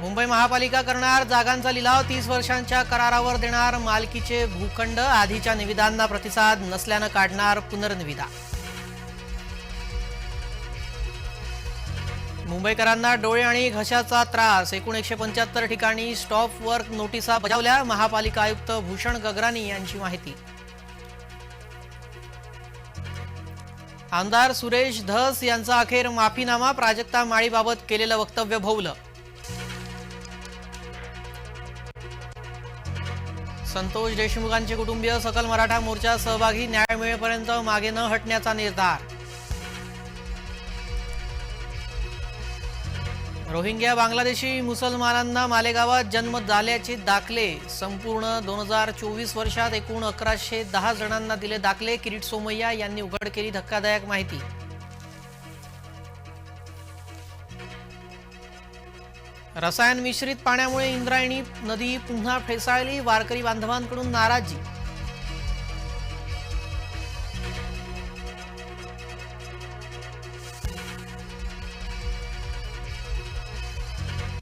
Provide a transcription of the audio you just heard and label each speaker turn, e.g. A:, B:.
A: मुंबई महापालिका करणार जागांचा लिलाव तीस वर्षांच्या करारावर देणार मालकीचे भूखंड आधीच्या निविदांना प्रतिसाद नसल्यानं काढणार पुनर्निविदा. मुंबईकरांना डोळे आणि घशाचा त्रास एकूण एकशे पंच्याहत्तर ठिकाणी स्टॉप वर्क नोटिसा बजावल्या महापालिका आयुक्त भूषण गगरानी यांची माहिती. आमदार सुरेश धस यांचा अखेर माफीनामा प्राजक्ता माळीबाबत केलेलं वक्तव्य भोवलं. संतोष देशमुखांचे कुटुंबीय सकल मराठा मोर्चा सहभागी न्याय मिळेपर्यंत मागे न हटण्याचा निर्धार. रोहिंग्या बांगलादेशी मुसलमानांना मालेगावात जन्म झाल्याचे दाखले. संपूर्ण दोन हजार चोवीस वर्षात एकूण अकराशे दहा जणांना दिले दाखले. किरीट सोमय्या यांनी उघड केली धक्कादायक माहिती. रसायन मिश्रित पाण्यामुळे इंद्रायणी नदी पुन्हा फेसाळली वारकरी बांधवांकडून नाराजी